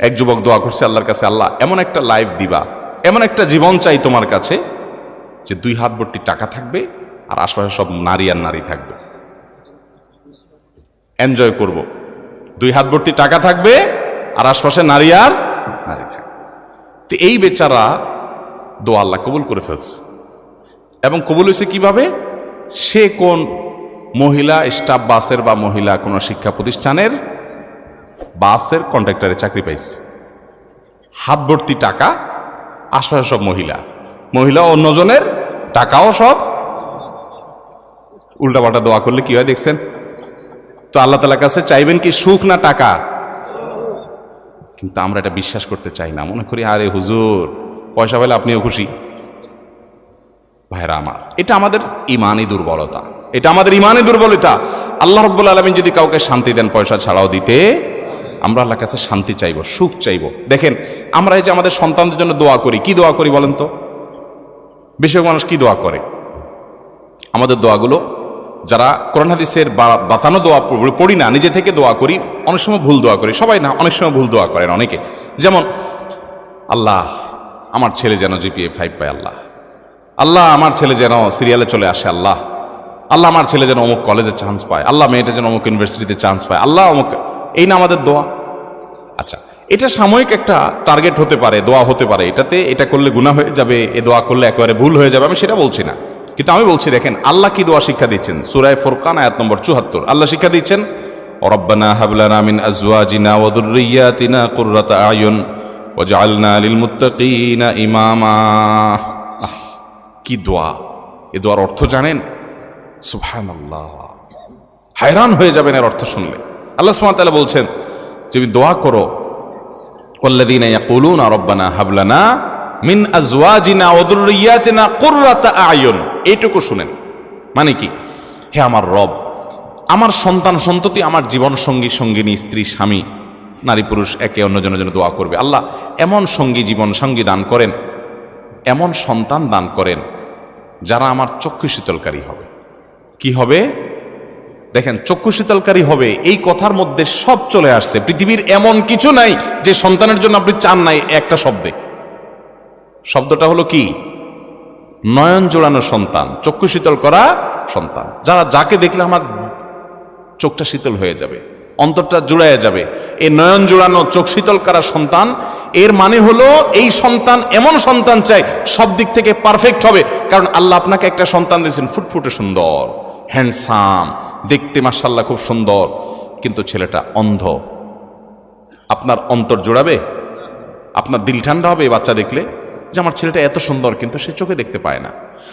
এক যুবক দোয়া করছে, আল্লাহর কাছে আল্লাহ, এমন একটা লাইফ দিবা, এমন একটা জীবন চাই তোমার কাছে যে দুই হাত ভর্তি টাকা থাকবে আর আশপাশে সব নারী আর নারী থাকবে। এনজয় করব। দুই হাত ভর্তি টাকা থাকবে আর আশপাশে নারী আর নারী থাকবে। তো এই বেচারা দোয়া আল্লাহ কবুল করে ফেলছে। এবং কবুল হয়েছে কীভাবে? সে কোন মহিলা স্টাফ বাসের বা মহিলা কোনো শিক্ষা প্রতিষ্ঠানের বাসের কন্ট্রাক্টরে চাকরি পাইছে। হাত ভর্তি টাকা আশপাশে সব মহিলা। মহিলা অন্যজনের টাকাও সব। উল্টাপাল্টা দোয়া করলে কি হয় দেখছেন? তো আল্লাহ তালার কাছে চাইবেন কি সুখ না টাকা? কিন্তু আমরা এটা বিশ্বাস করতে চাই না। মনে করি, আরে হুজুর, পয়সা পেলে আপনিও খুশি। ভাইরা আমার, এটা আমাদের ইমানই দুর্বলতা। এটা আমাদের ইমানই দুর্বলতা। আল্লাহ রব্বুল আলমিন যদি কাউকে শান্তি দেন, পয়সা ছাড়াও দিতে আমরা আল্লাহর কাছে শান্তি চাইব, সুখ চাইব। দেখেন, আমরা এই যে আমাদের সন্তানদের জন্য দোয়া করি, কি দোয়া করি বলেন তো? বেশিরভাগ মানুষ কি দোয়া করে? আমাদের দোয়াগুলো, যারা কোরআন হাদিসের বাতানো দোয়া পড়ি না, নিজে থেকে দোয়া করি, অনেক সময় ভুল দোয়া করি। সবাই না, অনেক সময় ভুল দোয়া করেন অনেকে। যেমন, আল্লাহ, আমার ছেলে যেন জিপিএ ফাইভ পায় আল্লাহ। আল্লাহ, আমার ছেলে যেন সিরিয়ালে চলে আসে আল্লাহ। আল্লাহ, আমার ছেলে যেন অমুক কলেজে চান্স পায়। আল্লাহ, মেয়েটা যেন অমুক ইউনিভার্সিটিতে চান্স পায়। আল্লাহ, অমুক এই না আমাদের দোয়া? আচ্ছা এটা সাময়িক একটা টার্গেট হতে পারে, দোয়া হতে পারে। এটাতে এটা করলে গুণা হয়ে যাবে, এ দোয়া করলে একেবারে ভুল হয়ে যাবে, আমি সেটা বলছি না। কিন্তু আমি বলছি, দেখেন, আল্লাহ কি দোয়া শিক্ষা দিচ্ছেন? সুরায় ফোরকান, আয়াত নম্বর চুহাত্তর আল্লাহ শিক্ষা দিচ্ছেন, রব্বানা হাবলানা মিন আজওয়াজিনা ওয়া যুররিয়াতিনা কুররাতা আয়ুন ওয়াজআলনা লিল মুত্তাকিনা ইমামা। কি দোয়া? এ দোয়ার অর্থ জানেন? সুবহানাল্লাহ। হায়রান হয়ে যাবেন এর অর্থ শুনলে। আল্লাহ সুমাতালা বলছেন তুমি দোয়া করো কল্লাদিনা ইয়াকুলুনা রব্বানা হাবলানা মিন আজওয়াজিনা ওদুরিয়াতিনা কুররাতা আয়ুন। এইটুকু শুনেন। মানে কি? হে আমার রব, আমার সন্তান সন্ততি আমার জীবন সঙ্গী, সঙ্গিনী, স্ত্রী, স্বামী, নারী, পুরুষ, একে অন্যজনের জন্য দোয়া করবে। আল্লাহ এমন সঙ্গী, জীবন সঙ্গী দান করেন, এমন সন্তান দান করেন, যারা আমার চক্ষু শীতলকারী হবে। কি হবে? দেখেন, চক্ষু শীতলকারী হবে, এই কথার মধ্যে সব চলে আসছে। পৃথিবীর এমন কিছু নাই যে সন্তানের জন্য আপনি চান নাই একটা শব্দে। শব্দটা হলো কি? নয়ন জোড়ানো সন্তান, চক্ষু শীতল করা সন্তান। যারা যাকে দেখলে আমার চোখটা শীতল হয়ে যাবে, অন্তরটা জুড়াইয়া যাবে এই নয়ন জোড়ানো চোখ শীতল করা সন্তান, এর মানে হলো এই সন্তান এমন সন্তান চাই, সব দিক থেকে পারফেক্ট হবে। কারণ আল্লাহ আপনাকে একটা সন্তান দিয়েছেন, ফুটফুটে সুন্দর হ্যান্ডসাম দেখতে মাসাল্লাহ খুব সুন্দর, কিন্তু ছেলেটা অন্ধ। আপনার অন্তর জোড়াবে? আপনার দিল ঠান্ডা হবে এই বাচ্চা দেখলে? যে আমার ছেলেটা এত সুন্দর, কিন্তু সে চোখে দেখতে পায় না।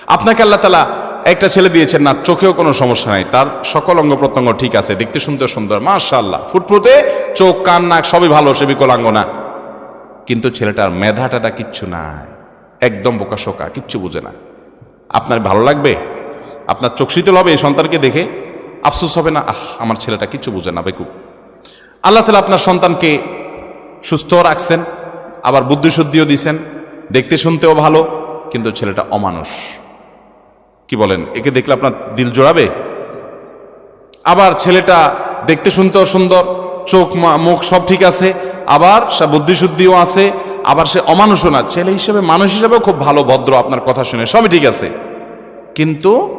আপনাকে আল্লাহ তালা একটা ছেলে দিয়েছেন না, চোখেও কোনো সমস্যা নাই। তার সকল অঙ্গ প্রত্যঙ্গ ঠিক আছে, দেখতে শুনতে সুন্দর মাশাল্লাহ ফুটফুটে, চোখ, কান, নাক, সবই ভালো, সে বিকলাঙ্গ না। কিন্তু ছেলেটার মেধা টেধা কিচ্ছু নাই। একদম বোকা শোকা, কিচ্ছু বুঝে না। আপনার ভালো লাগবে? আপনার চোখ শীতল হবে এই সন্তানকে দেখে? আফসোস হবে না, আহ, আমার ছেলেটা কিছু বুঝে না বেকুব। আল্লাহ তালা আপনার সন্তানকে সুস্থ রাখছেন, আবার বুদ্ধিশুদ্ধিও দিছেন, দেখতে শুনতেও ভালো, কিন্তু ছেলেটা অমানুষ। কি বলেন, একে দেখলে আপনার দিল জোড়াবে? আবার ছেলেটা দেখতে শুনতেও সুন্দর, চোখ মুখ সব ঠিক আছে, আবার সে বুদ্ধিশুদ্ধিও আছে, আবার সে অমানুষও না। ছেলে হিসেবে, মানুষ হিসেবেও খুব ভালো, ভদ্র, আপনার কথা শুনে সবই ঠিক আছে। কিন্তু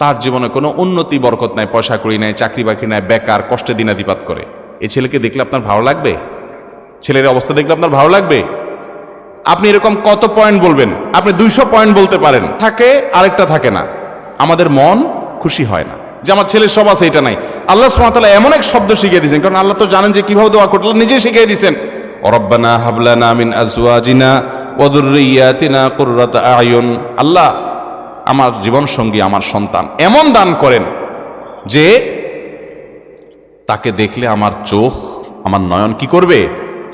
তার জীবনে কোনো উন্নতি, বরকত নাই, পয়সা করি নাই, চাকরি বাকরি নাই, বেকার, কষ্টে দিনাতিপাত করে। এ ছেলেকে দেখলে আপনার ভালো লাগবে? ছেলের অবস্থা দেখলে আপনার ভালো লাগবে? আপনি এরকম কত পয়েন্ট বলবেন? আপনি দুইশো পয়েন্ট বলতে পারেন। থাকে, আরেকটা থাকে না। আমাদের মন খুশি হয় না। যে আমার ছেলের সব আছে, এটা নাই। আল্লাহ সুমাতালা এমন এক শব্দ শিখিয়ে দিয়েছেন, কারণ আল্লাহ তো জানেন যে কীভাবে দোয়া করতে নিজে শিখিয়ে দিয়েছেন, রব্বানা হাবলানা মিন আজওয়াজিনা ওয়াদুররিয়াতিনা কুররাতা আয়ুন। আল্লাহ আমার জীবন সঙ্গী, আমার সন্তান এমন দান করেন যে তাকে দেখলে আমার চোখ, আমার নয়ন কি করবে?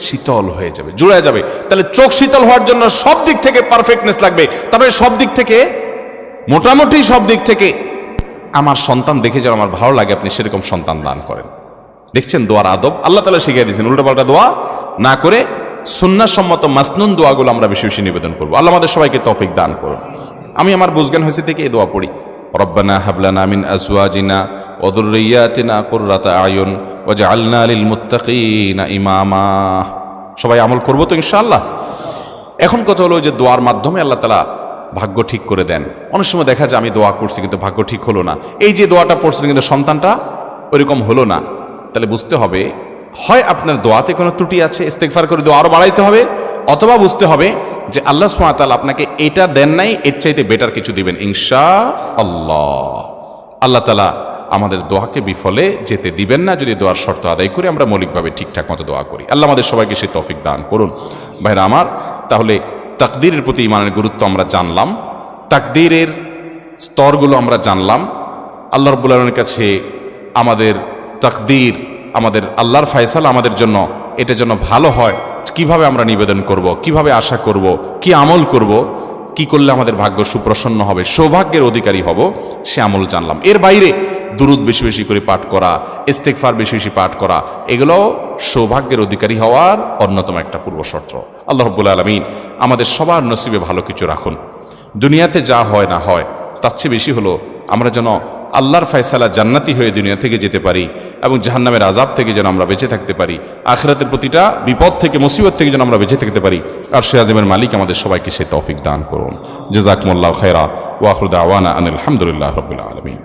শীতল হয়ে যাবে জুড়ে যাবে। তাহলে চোখ শীতল হওয়ার জন্য সব দিক থেকে পারফেক্টনেস লাগবে। তারপরে সব দিক থেকে, মোটামুটি সব দিক থেকে আমার সন্তান দেখে যেন আমার ভালো লাগে, আপনি সেরকম সন্তান দান করেন। দেখছেন দোয়ার আদব? আল্লাহ তালা শিখিয়ে দিয়েছেন উল্টোপাল্টা দোয়া না করে সুন্নাসম্মত মাসনুন দোয়াগুলো আমরা বেশি বেশি নিবেদন করব। আল্লাহ আমাদের সবাইকে তৌফিক দান করুন। আমি আমার বুঝজ্ঞান হয়েছে থেকে এই দোয়া পড়ি। রব্বানা হাবলানা মিন আজওয়াজিনা ওদুররিয়াতিনা কুররাতা আয়ুন ওয়াজআলনা লিল মুত্তাকিনা ইমামা। সবাই আমল করব তো ইনশাআল্লাহ। এখন কথা হলো যে দোয়ার মাধ্যমে আল্লাহ তালা ভাগ্য ঠিক করে দেন। অনেক সময় দেখা যায় আমি দোয়া করছি কিন্তু ভাগ্য ঠিক হলো না। এই যে দোয়াটা পড়ছেন কিন্তু সন্তানটা ওইরকম হলো না। তাহলে বুঝতে হবে, হয় আপনার দোয়াতে কোনো ত্রুটি আছে ইস্তেকফার করে দোয়া আরও বাড়াইতে হবে, অথবা বুঝতে হবে যে আল্লাহ সুমাতাল আপনাকে এটা দেন নাই, এর চাইতে বেটার কিছু দিবেন। ইনশা আল্লাহ আল্লাহ তালা আমাদের দোয়াকে বিফলে যেতে দিবেন না, যদি দোয়ার শর্ত আদায় করে, আমরা মৌলিকভাবে ঠিকঠাক মতো দোয়া করি। আল্লাহ আমাদের সবাইকে সে তফিক দান করুন। ভাইরা আমার, তাহলে তাকদীরের প্রতি ইমানের গুরুত্ব আমরা জানলাম। তাকদীরের স্তরগুলো আমরা জানলাম। আল্লাহ রব্বুল আলমের কাছে আমাদের তাকদীর, আমাদের আল্লাহর ফায়সালা আমাদের জন্য, এটা জন্য ভালো হয়। কীভাবে আমরা নিবেদন করব? কীভাবে আশা করব? কি আমল করব? কি করলে আমাদের ভাগ্য সুপ্রসন্ন হবে? সৌভাগ্যের অধিকারী হব, সে আমল জানলাম। এর বাইরে দুরুদ বেশি বেশি করে পাঠ করা ইস্তেকফার বেশি বেশি পাঠ করা, এগুলো সৌভাগ্যের অধিকারী হওয়ার অন্যতম একটা পূর্ব শর্ত আল্লাহ রব্বুল আলমিন আমাদের সবার নসিবে ভালো কিছু রাখুন। দুনিয়াতে যা হয় না হয়, তার চেয়ে বেশি হলো আমরা যেন আল্লাহর ফয়সালা জান্নাতি হয়ে দুনিয়া থেকে যেতে পারি এবং জাহান্নামের আজাব থেকে যেন আমরা বেঁচে থাকতে পারি। আখরাতের প্রতিটা বিপদ থেকে, মুসিবত থেকে যেন আমরা বেঁচে থাকতে পারি। আর সে আজমের মালিক আমাদের সবাইকে সে তৌফিক দান করুন। জেজাকমুল্লাহ খেরা ওয়াহরুদ আওয়ানা আনিল আলহামদুলিল্লাহ রবিল আলমী